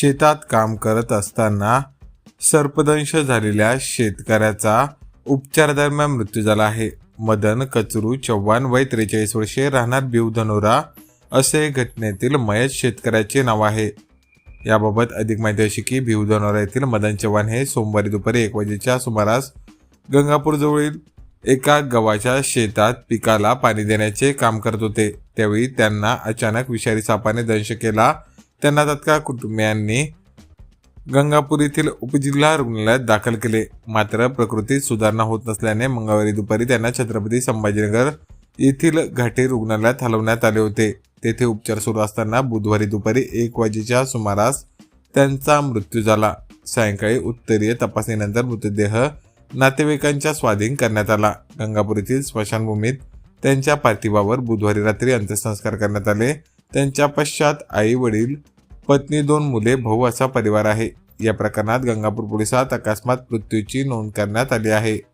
शेतात काम करत असताना सर्पदंश झालेल्या शेतकऱ्याचा उपचारादरम्यान मृत्यू झाला आहे. मदन कचरू चव्हाण वय त्रेचाळीस वर्षे राहणार बिवधनोरा असे घटनेतील मयत शेतकऱ्याचे नाव आहे. याबाबत अधिक माहिती अशी की भिवधनोरा येथील मदन चव्हाण हे सोमवारी दुपारी एक वाजेच्या सुमारास गंगापूरजवळील एका गव्हाच्या शेतात पिकाला पाणी देण्याचे काम करत होते. त्यावेळी त्यांना अचानक विषारी सापाने दंश केला. त्यांना तत्काळ कुटुंबियांनी गंगापूर येथील उपजिल्हा रुग्णालयात दाखल केले. मात्र प्रकृतीत सुधारणा होत नसल्याने मंगळवारी दुपारी त्यांना छत्रपती संभाजीनगर येथील घाटी रुग्णालयात हलवण्यात आले होते. तेथे उपचार सुरू असताना बुधवारी दुपारी एक वाजेच्या सुमारास त्यांचा मृत्यू झाला. सायंकाळी उत्तरीय तपासणीनंतर मृतदेह नातेवाईकांच्या स्वाधीन करण्यात आला. गंगापूर येथील स्मशानभूमीत त्यांच्या पार्थिवावर बुधवारी रात्री अंत्यसंस्कार करण्यात आले. त्यांच्या पश्चात आई वडील पत्नी दोन मुले भाऊ असा परिवार आहे. या प्रकरणात गंगापूर पोलिसात अकस्मात मृत्यूची नोंद करण्यात आली आहे.